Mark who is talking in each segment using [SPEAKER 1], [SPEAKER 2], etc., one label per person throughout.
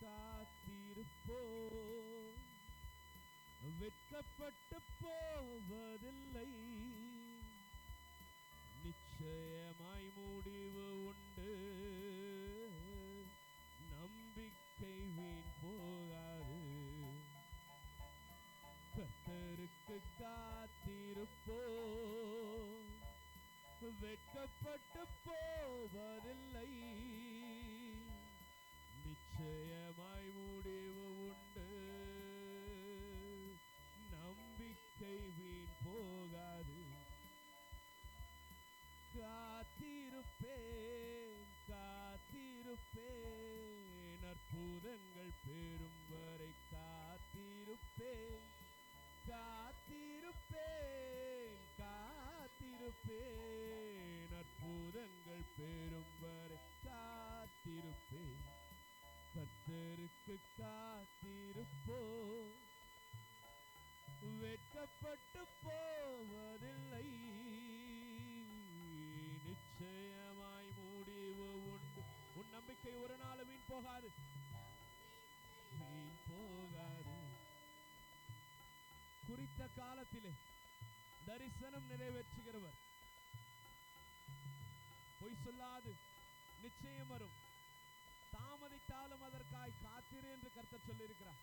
[SPEAKER 1] காத்திருப்போ வெட்கப்பட்டு போவதில்லை. நிச்சயமாய் முடிவு உண்டு. நம்பிக்கை வீண் போகாது. கத்தருக்கு காத்திருப்போ வெட்கப்பட்டு போவதில்லை. நிச்சயமாய் முடிவு உண்டு. நம்பிக்கை வீண் போகாது. காத்திருப்பேன் காத்திருப்பேன். அற்புதங்கள் பெறும் வரை காத்திருப்பேன். காத்திருப்பேன் காத்திருப்பேன். அற்புதங்கள் பெறும் வரை காத்திருப்பேன். கத்தருக்கு காத்திருப்போ வெட்கப்பட்டு போவதில்லை. நிச்சயமாய் முடிவு உண்டு. உன் நம்பிக்கை ஒரு நாள் வீண் போகாது. வீண் போகாது. குறித்த காலத்திலே தரிசனம் நிறைவேற்றுகிறவர். பொய் சொல்லாது. நிச்சயம் வரும். தாமதித்தாலும் அதற்காய் காத்திரு என்று கர்த்தர் சொல்லியிருக்கிறார்.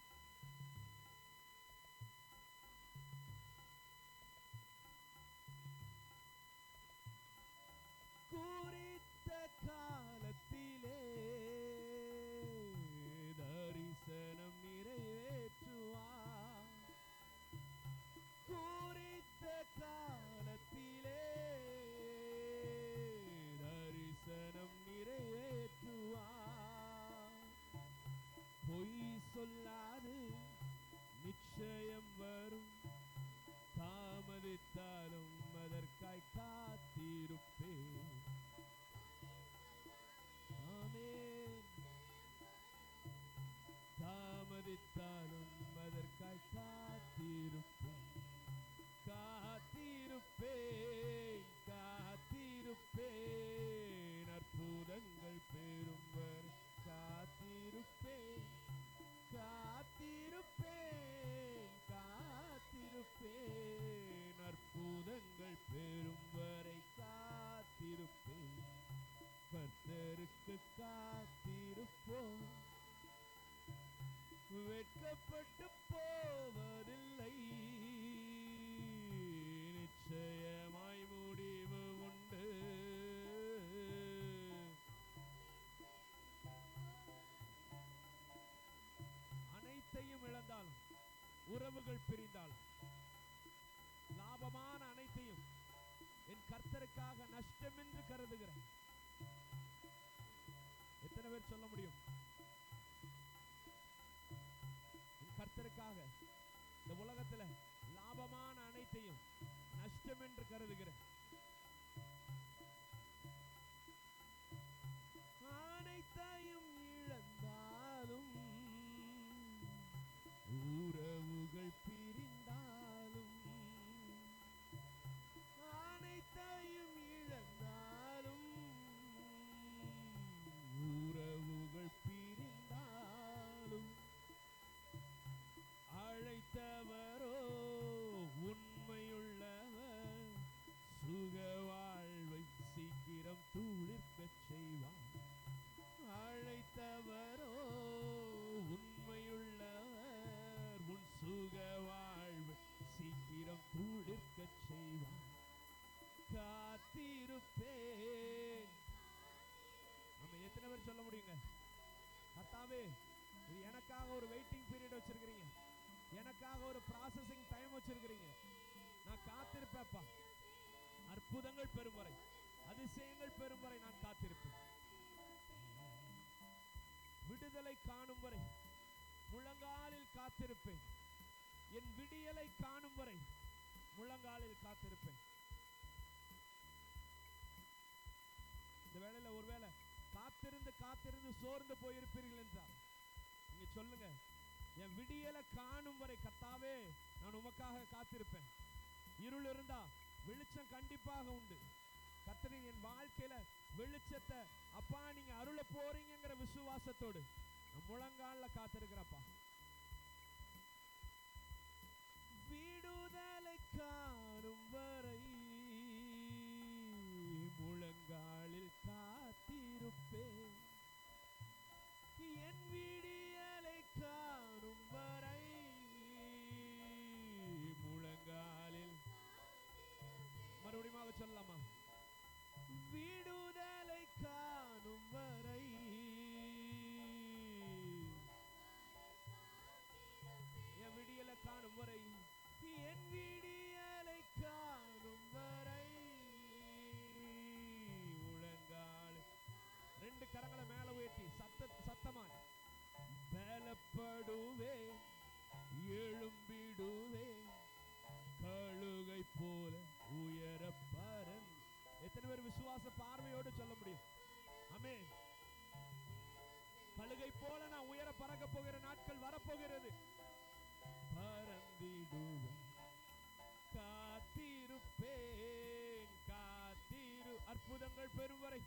[SPEAKER 1] உறவுகள் பிரிந்தால் லாபமான அனைத்தையும் என் கர்த்தருக்காக நஷ்டம் என்று கருதுகிறேன். எத்தனை பேர் சொல்ல முடியும்? என் கர்த்தருக்காக இந்த உலகத்துல லாபமான அனைத்தையும் நஷ்டம் என்று கருதுகிறேன். அழைத்தவரோ உண்மையுள்ளவர். சுக வாழ்வை சீக்கிரம் துளிர்க்கச் செய்வார். அழைத்தவரோ உண்மையுள்ளவர். உன் சுக வாழ்வை சீக்கிரம் துளிர்க்கச் செய்வார். காத்திருப்பேன். நம்ம எத்தனை பேர் சொல்ல முடியுங்க? கர்த்தாவே இது எனக்காக ஒரு வெயிட்டிங் பீரியட் வச்சிருக்கிறீங்க. எனக்காக ஒரு ப்ராசஸிங் டைம் வச்சிருக்கிறீங்க. நான் காத்திருப்பேப்பா அற்புதங்கள் பெறும் வரை அதிசயங்கள் பெறும் வரை நான் காத்திருப்பேன். விடுதலை காணும் வரை முழங்காலில் காத்திருப்பேன். என் விடியலை காணும் வரை முழங்காலில் காத்திருப்பேன். இந்த வேலையில ஒருவேளை காத்திருந்து காத்திருந்து சோர்ந்து போயிருப்பீர்கள் என்றால் நீங்க சொல்லுங்க. என் விடியலை காணும் வரை கத்தாவே நான் உமக்காக காத்திருப்பேன். இருள் இருந்தா வெளிச்சம் கண்டிப்பாக உண்டு. கர்த்தரின் என் வாழ்க்கையில வெளிச்சத்தை அப்பா நீங்க அருள போறீங்கிற விசுவாசத்தோடு நான் முழங்கால்ல காத்திருக்கிறப்பா. விடுதலை காணும் வரை முழங்காலில் காத்திருப்பேன். என் விடியலை சொல்லலாமா? விடுதலை காணும் வரை. என் விடியலை காணும் வரை. என் விடியலை காணும் வரை. முழங்கால் ரெண்டு கரங்களை மேல உயர்த்தி சத்த சத்தமாய். பலப்படுவே எழும்பிடுவே. கழுகை போல உயர எத்தனை பேர் விசுவாச பார்வையோடு சொல்ல முடியும்? அமே கழுகை போல நான் உயர பறக்க போகிற நாட்கள் வரப்போகிறது. பறந்திடுவேன். காத்திருப்பேன். காத்திரு. அற்புதங்கள் பெறும் வரை.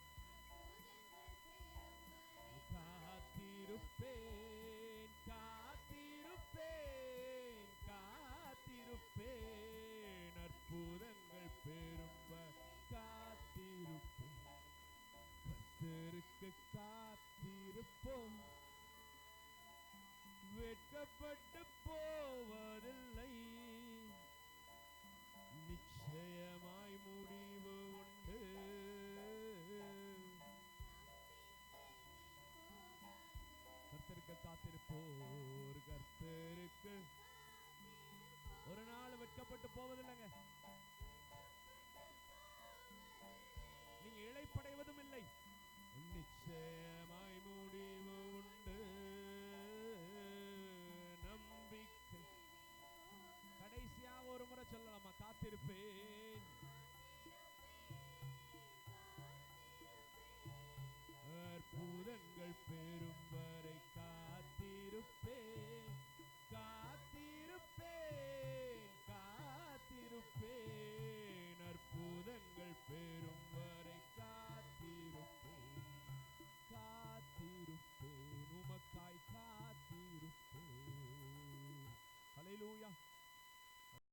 [SPEAKER 1] காத்திருப்பேன். காத்திருப்பேன். காத்திருப்பேன். அற்புதங்கள் பெறும் வரை. கர்த்தருக்கு காத்திருப்போம். வெட்கப்பட்டு போவதில்லை. நிச்சயமாய் முடியும். நிச்சயமாய் முடிவு உண்டு. நம்பிக்கை. கடைசியா ஒரு முறை சொல்லலாமா? காத்திருப்பேன்.